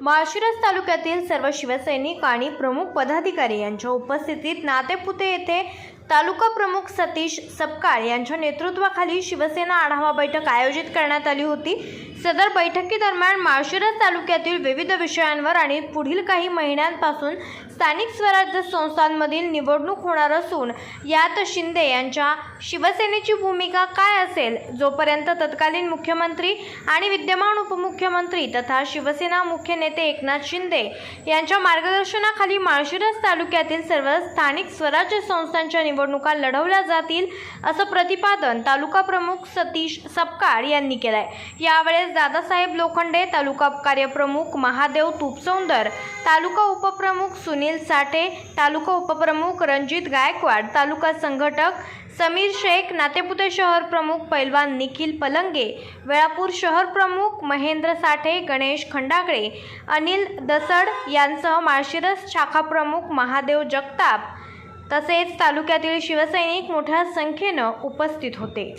माळशिरस तालुक्यातील सर्व शिवसैनिक आणि प्रमुख पदाधिकारी यांच्या उपस्थितीत नातेपुते येथे तालुका प्रमुख सतीश सपकाळ यांच्या नेतृत्वाखाली शिवसेना आढावा बैठक आयोजित करण्यात आली होती. सदर बैठकीदरम्यान माळशिरस तालुक्यातील विविध विषयांवर आणि पुढील काही महिन्यांपासून स्थानिक स्वराज्य संस्थांमधील निवडणूक होणार असून यात शिंदे यांच्या शिवसेनेची भूमिका काय असेल जोपर्यंत तत्कालीन मुख्यमंत्री आणि विद्यमान उपमुख्यमंत्री तथा शिवसेना मुख्य नेते एकनाथ शिंदे यांच्या मार्गदर्शनाखाली माळशिरस तालुक्यातील सर्व स्थानिक स्वराज्य संस्थांच्या निवडणुका लढवल्या जातील असं प्रतिपादन तालुका प्रमुख सतीश सपकाळ यांनी केलं आहे यावेळेस दादासाहेब लोखंडे तालुका कार्यप्रमुख महादेव तुपसौंदर तालुका उपप्रमुख सुनील साठे तालुका उपप्रमुख रणजित गायकवाड तालुका संघटक समीर शेख नातेपुते शहर प्रमुख पैलवान निखिल पलंगे वेळापूर शहर प्रमुख महेंद्र साठे गणेश खंडागळे अनिल दसड यांसह माळशिरस शाखा प्रमुख महादेव जगताप तसेच तालुक्यातील शिवसैनिक मोठ्या संख्येनं उपस्थित होते.